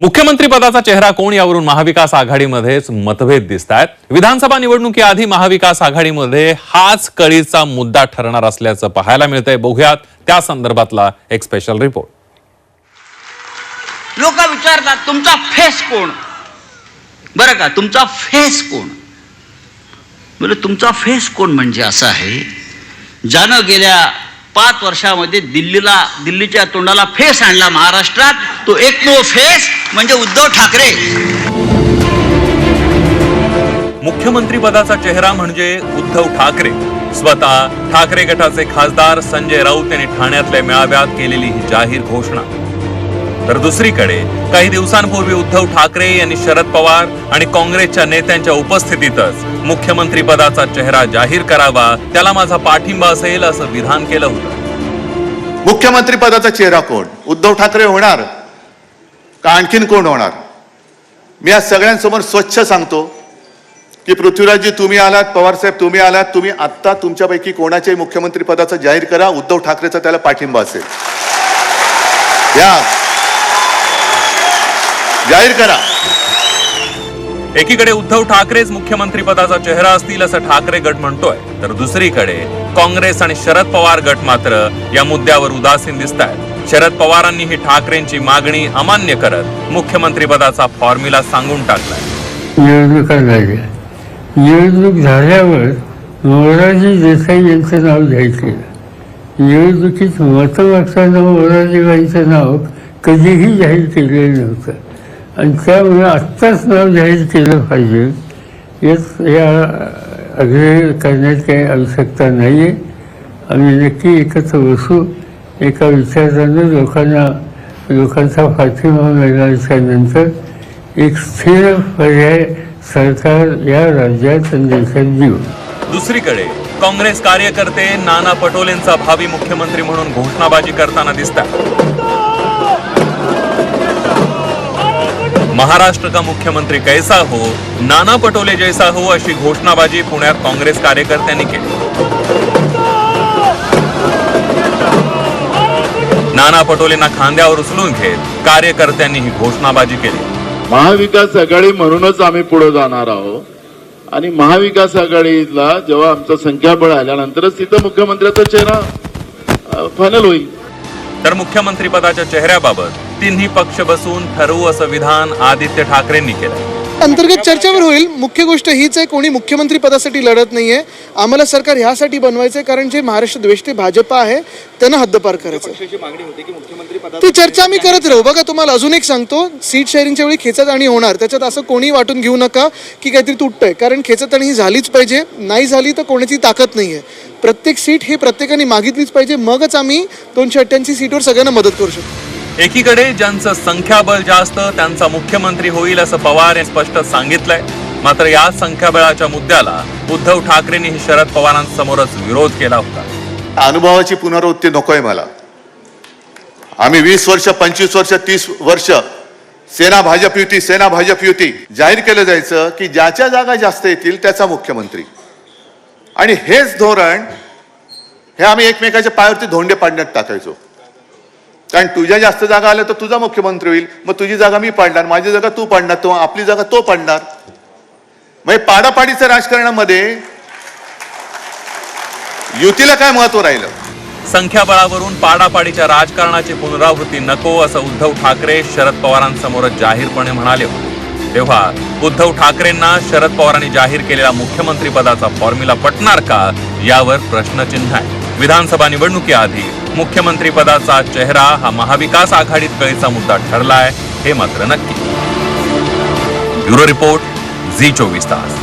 मुख्यमंत्री पदाचा चेहरा कोण यावरून महाविकास आघाडीमध्येच मतभेद दिसत आहेत विधानसभा निवडणुकीआधी महाविकास आघाडीमध्ये हाच कळीचा मुद्दा ठरणार असल्याचं पाहायला मिळतंय. बघूयात त्या संदर्भातला एक स्पेशल रिपोर्ट लोक विचारतात तुमचा फेस कोण? बरं का तुमचा फेस कोण? म्हणजे तुमचा फेस कोण म्हणजे असं आहे ज्यानं गेल्या पाच वर्षामध्ये दिल्लीला दिल्लीच्या तोंडाला फेस आणला महाराष्ट्रात तो एकमेव फेस म्हणजे उद्धव ठाकरे. मुख्यमंत्री पदाचा चेहरा म्हणजे उद्धव ठाकरे. स्वतः ठाकरे गटाचे खासदार संजय राऊत यांनी ठाण्यातल्या मेळाव्यात केलेली ही जाहीर घोषणा. तर दुसरीकडे काही दिवसांपूर्वी उद्धव ठाकरे यांनी शरद पवार आणि काँग्रेसच्या नेत्यांच्या उपस्थितीतच मुख्यमंत्री पदाचा चेहरा जाहीर करावा त्याला माझा पाठिंबा असेल असं विधान केलं होतं. मुख्यमंत्री पदाचा चेहरा कोण? उद्धव ठाकरे होणार. का आणखीन कोण होणार? मी आज सगळ्यांसमोर स्वच्छ सांगतो की पृथ्वीराजजी तुम्ही आलात पवारसाहेब तुम्ही आलात तुम्ही आत्ता तुमच्यापैकी कोणाच्याही मुख्यमंत्रीपदाचा जाहीर करा उद्धव ठाकरेचा त्याला पाठिंबा असेल. या. जाहीर करा. एकीकडे उद्धव ठाकरेच मुख्यमंत्री पदाचा चेहरा असतील असं ठाकरे गट म्हणतोय तर दुसरीकडे काँग्रेस आणि शरद पवार गट मात्र या मुद्द्यावर उदासीन दिसत आहेत शरद पवारांनी ही ठाकरेंची मागणी अमान्य करत मुख्यमंत्री पदाचा फॉर्म्युला सांगून टाकलाय. निवडणुका झाल्या निवडणूक झाल्यावर मोरारजी देसाई यांचं नाव घ्यायचे. निवडणुकीत मतं मागताना मोरारजीबाईंचं नाव कधीही जाहीर केलेलं नव्हतं. आणि त्यामुळे आत्ताच नाव जाहीर केलं पाहिजे. यात या आग्रह करण्याची काही आवश्यकता नाही आहे आम्ही नक्की एकत्र बसू. एका विचारानं लोकांना लोकांचा पाठिंबा मिळाल्याच्या नंतर एक स्थिर पर्याय सरकार या राज्यात आणि देशात देऊ दुसरीकडे काँग्रेस कार्यकर्ते नाना पटोलेंचा भावी मुख्यमंत्री म्हणून घोषणाबाजी करताना दिसतात. महाराष्ट्र का मुख्यमंत्री कैसा हो? नाना पटोले जैसा हो अशी घोषणाबाजी पुण्यात काँग्रेस कार्यकर्त्यांनी केली. नाना पटोलेंना खांद्यावर उचलून घेत कार्यकर्त्यांनी ही घोषणाबाजी केली. महाविकास आघाडी म्हणूनच आम्ही पुढे जाणार आहोत. आणि महाविकास आघाडीला जेव्हा आमचं संख्याबळ आल्यानंतरच तिथं मुख्यमंत्र्याचा चेहरा फायनल होईल. तर मुख्यमंत्री पदाच्या चेहऱ्याबाबत तिन्ही पक्ष बसून ठरवू असं विधान आदित्य ठाकरेंनी केलं अंतर्गत चर्चेवर होईल. मुख्य गोष्ट हीच आहे कोणी मुख्यमंत्री पदासाठी लढत नाहीये. आम्हाला सरकार ह्यासाठी बनवायचं आहे कारण जे महाराष्ट्र द्वेष्टे भाजपा आहे त्यांना हद्दपार करायचं ती चर्चा आम्ही करत राहू. बघा तुम्हाला अजून एक सांगतो. सीट शेअरिंगच्या वेळी खेचताणी होणार. त्याच्यात असं कोणी वाटून घेऊ नका की काहीतरी तुटतंय. कारण खेचताणी ही झालीच पाहिजे. नाही झाली तर कोणाची ताकद नाही आहे प्रत्येक सीट ही प्रत्येकाने मागितलीच पाहिजे. मगच आम्ही दोनशे अठ्ठ्याऐंशी सीटवर सगळ्यांना मदत करू शकतो. एकीकडे ज्यांचं संख्याबळ जास्त त्यांचा मुख्यमंत्री होईल असं पवार यांनी स्पष्ट सांगितलंय. मात्र या संख्याबळाच्या मुद्द्याला उद्धव ठाकरेंनी शरद पवारांसमोरच विरोध केला होता. अनुभवाची पुनरावृत्ती नकोय मला. आम्ही वीस वर्ष पंचवीस वर्ष तीस वर्ष सेना भाजप युती सेना भाजप युती जाहीर केलं जायचं की ज्याच्या जागा जास्त येतील त्याचा मुख्यमंत्री. आणि हेच धोरण हे आम्ही एकमेकाच्या पायावरती धोंडे पाडण्यात टाकायचो. कारण तुझ्या जास्त जागा आल्या तर तुझा मुख्यमंत्री होईल. मग तुझी जागा मी पाडणार माझी जागा तू पाडणार तो आपली जागा तो पाडणार. म्हणजे पाडापाडीच्या राजकारणामध्ये युतीला काय महत्त्व राहिलं? संख्याबळावरून पाडापाडीच्या राजकारणाची पुनरावृत्ती नको असं उद्धव ठाकरे शरद पवारांसमोरच जाहीरपणे म्हणाले होते. तेव्हा उद्धव ठाकरेंना शरद पवारांनी जाहीर केलेला मुख्यमंत्री पदाचा फॉर्म्युला पटणार का? यावर प्रश्नचिन्ह आहे. विधानसभा निवडणुकीआधी मुख्यमंत्रीपदाचा चेहरा हा महाविकास आघाडीत कळीचा मुद्दा ठरलाय हे मात्र नक्की. ब्युरो रिपोर्ट झी चोवीस तास.